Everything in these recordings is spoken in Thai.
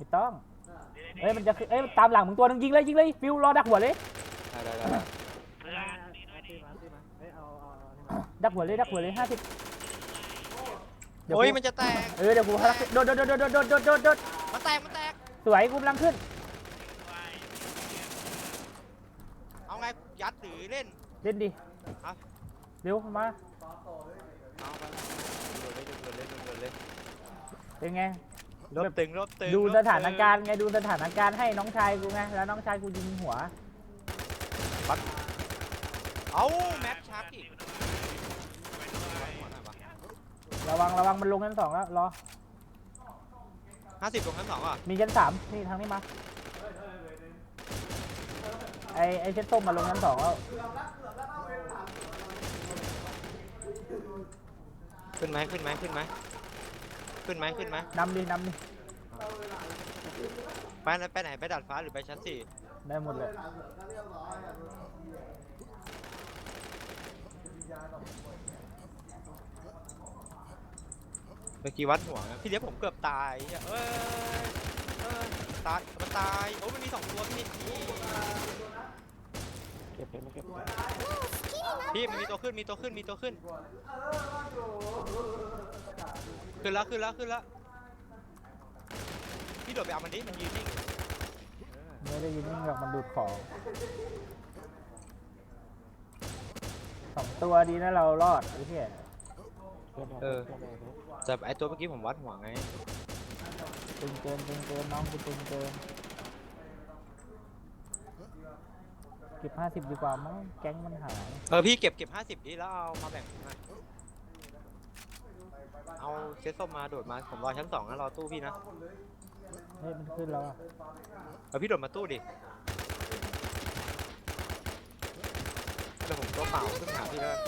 ไม่ต้องเอ้ยมันจะเอ้ยตามหลังมึงตัวนึงยิงเลยยิงเลยฟิวรอดักหัวเลยดักหัวเลยดักหัวเลยห้าสิบโอ้ยมันจะแตกเออเดี๋ยวกูพักโดดโดดโดดโดดโดดโดดโดดมันแตกมันแตกสวยกูกำลังขึ้น เอาไงยัดหรือเล่นเล่นดิเร็วมาเป็นไง รถตึงรถตึงดูรถสตึงถานการณ์ไงดูสถานการณ์ให้น้องชายกูไงแล้วน้องชายกูยิงหัวเอาแมปชาร์จอีกระวังระวังมันลงชั้นสองแล้วรอห้าสิบตรงชั้นสองอะมีชั้นสามนี่ทางนี้มาไอไอเช็ดส้มมาลงชั้นสองแล้วขึ้นไหมขึ้นไหมขึ้นไหม ขึ้นไหมขึ้นไหมนำดินำดิไปไหนไปไหนไปดัดฟ้าหรือไปชั้นสี่ได้หมดเลยเมื่อกี้วัดหัวนะพี่เลี้ยงผมเกือบตายเอ้ยเอ้ยตายมันตายโอ้มันมีสองตัวพี่นิดพี่มันมีตัวขึ้นมีตัวขึ้นมีตัวขึ้น ขึ้นแล้วขึ้นแล้วขึ้นแล้วพี่โดดไปเอามันดิมันยืนนิ่งไม่ได้ยินนิ่งหรอกมันดูดของสองตัวดีนะเรารอดไอ้เหี้ยเออแต่ไอตัวเมื่อกี้ผมวัดหัวไงตึงเกินตึงเกินน้องกูตึงเกินเก็บห้าสิบดีกว่ามั้งแก๊งมันหายเออพี่เก็บเก็บห้าสิบดิแล้วเอามาแบ่งผมหน่อย เอาเซตส้มมาโดดมา ผมรอชั้นสองนะรอตู้พี่นะเฮ้ยมันขึ้นแล้วอะเอาพี่โดดมาตู้ดิเดี๋ยวผมตัวเปล่าขึ้นหาพี่แล้วกัน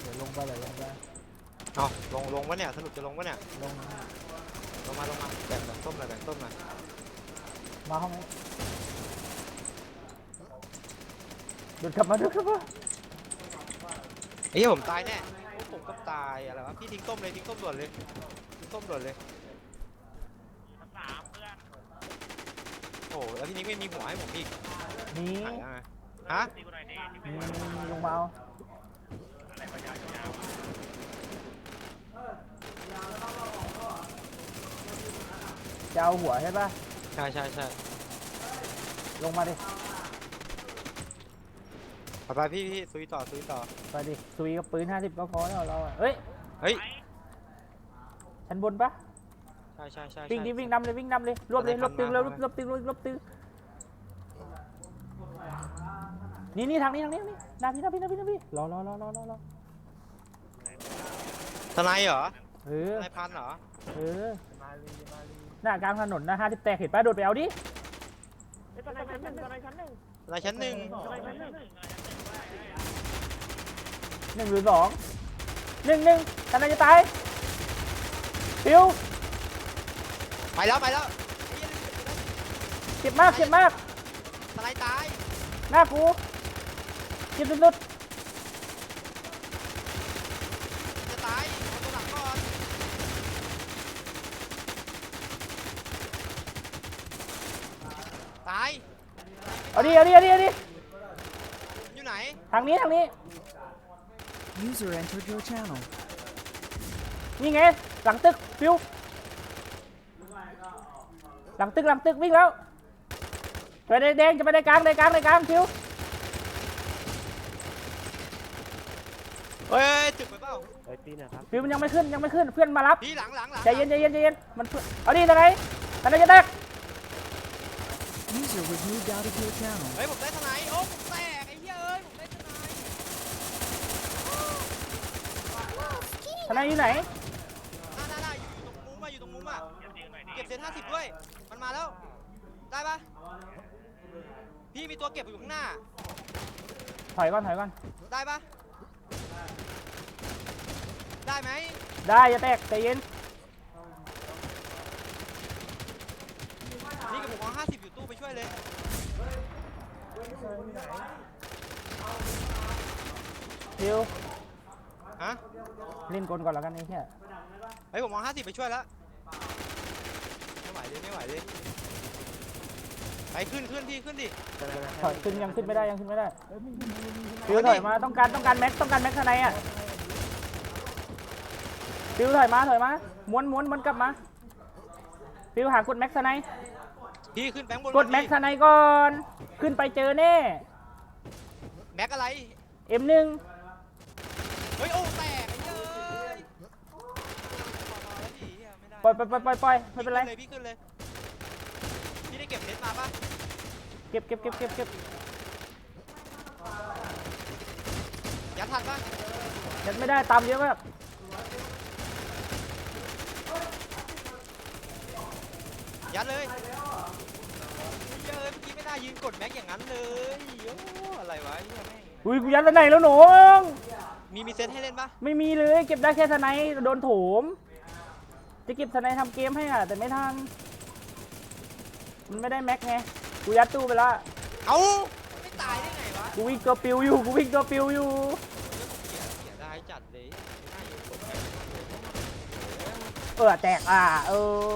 เดี๋ยวลงไปเดี๋ยวลงไปเอาลงลงวะเนี่ยสรุปจะลงวะเนี่ยลงลงมาลงมาแบ่งแบ่งส้มหน่อยแบ่งส้มหน่อยมาห้องนี้ ดูดกลับมาดูดกลับมาไอ้เหี้ยผมตายแน่โอ้ผมก็ตายอะไรวะพี่ทิ้งส้มเลยทิ้งส้มด่วนเลยทิ้งส้มด่วนเลยโอ้แล้วพี่นิกไม่มีหัวให้ผมอีกนี่หายยังไงฮะนี่ลงมาเอาจะเอาหัวใช่ปะใช่ใช่ใช่ลงมาดิ ไปไปพี่พี่ซุยต่อซุยต่อ ไปดิซุยกับปืนห้าสิบก็พอแล้วเราอะเฮ้ยเฮ้ย ชั้นบนปะใช่ใช่ใช่วิ่งดิใช่ วิ่งนำเลยวิ่งนำเลยรวบเลยรวบตึงเลยรวบรวบตึงรวบรวบตึงนี่นี่ทางนี้ทางนี้ทางนี้หนาพี่หนาพี่หนาพี่หนาพี่รอรอรอรอรอรอทนายเหรอเออทนายพันเหรอ เออหน้ากลางถนนนะห้าสิบแตกเห็นปะโดดไปเอาดิทนายชั้นหนึ่งหนึ่ง หรือสองหนึ่งหนึ่งกันนายจะตายฟิวไปแล้วไปแล้วไอ้เหี้ยเจ็บมากเจ็บมากทนายตายหน้ากูเจ็บสุดจะตายเอาตัวหลังก่อนตายๆเอาดิเอาดิเอาดิเอาดิอยู่ไหน ทางนี้ทางนี้ User entered your channel. นี่ไง หลังตึกฟิว หลังตึกหลังตึกวิ่งแล้วไปแดงๆจะไปในกลางในกลางในกลางฟิวเฮ้ยตึกไปเปล่าฟิวมันยังไม่ขึ้นยังไม่ขึ้นเพื่อนมารับพี่หลังหลังหลังใจเย็นใจเย็นใจเย็นมันเพื่อนเอาดิทางไหนทางไหนจะแตก User was moved out of your channel. เฮ้ยผมได้ทนายโอ้ผมแตกไอ้เหี้ยเอ้ยผมได้ทนาย ทางไหนอยู่ไหนน่าน่าน่าอยู่อยู่ตรงมุมอะอยู่ตรงมุมอะเก็บเซนห้าสิบด้วย มันมาแล้ว ได้ปะพี่มีตัวเก็บอยู่ข้างหน้า ถอยก่อนถอยก่อนได้ปะได้ไหมได้จะแตกใจเย็นนี่กับผมเอาห้าสิบอยู่ตู้ไปช่วยเลยฟิว ฮะเล่นกลก่อนแล้วกันไอ้เหี้ยเฮ้ยผมมองห้าสิบไปช่วยแล้วไม่ไหวเลยไม่ไหวเลยไปขึ้นขึ้นพี่ขึ้นดิถอยขึ้นยังขึ้นไม่ได้ยังขึ้นไม่ได้ฟิวถอยมาต้องการต้องการแม็กต้องการแม็กข้างในอะฟิวถอยมาถอยมาม้วนม้วนม้วนกลับมาฟิวหากดแม็กข้างในพี่ขึ้นแบงค์บนกดแม็กข้างในก่อน ขึ้นไปเจอแน่ แม็กอะไร M1 เฮ้ยโอ้แตกไอ้เอ้ยปล่อยปล่อยปล่อยปล่อยปล่อยไม่เป็นไร พี่ขึ้นเลยพี่ได้เก็บเพชรมาปะเก็บเก็บเก็บเก็บเก็บยัดทันปะยัดไม่ได้ตามเยอะมากยัดเลยเฮ้ยเอ้ยเมื่อกี้ไม่น่ายืนกดแม็กอย่างนั้นเลยโอ้อะไรวะเหี้ยแม่ง อุ้ยกูยัดไปไหนแล้วหนู มีมีเซตให้เล่นปะไม่มีเลย เก็บได้แค่สไนด์โดนโถม จะเก็บสไนด์ทำเกมให้อะแต่ไม่ทันมันไม่ได้แม็กไงกูยัดตู้ไปละเอ้าไม่ตายได้ไงวะกูวิ่งตัวปิวอยู่กูวิ่งตัวปิวอยู่เสียเสียดายจัดเลยไม่น่ายืนกดแม็กเออแตกอะเออ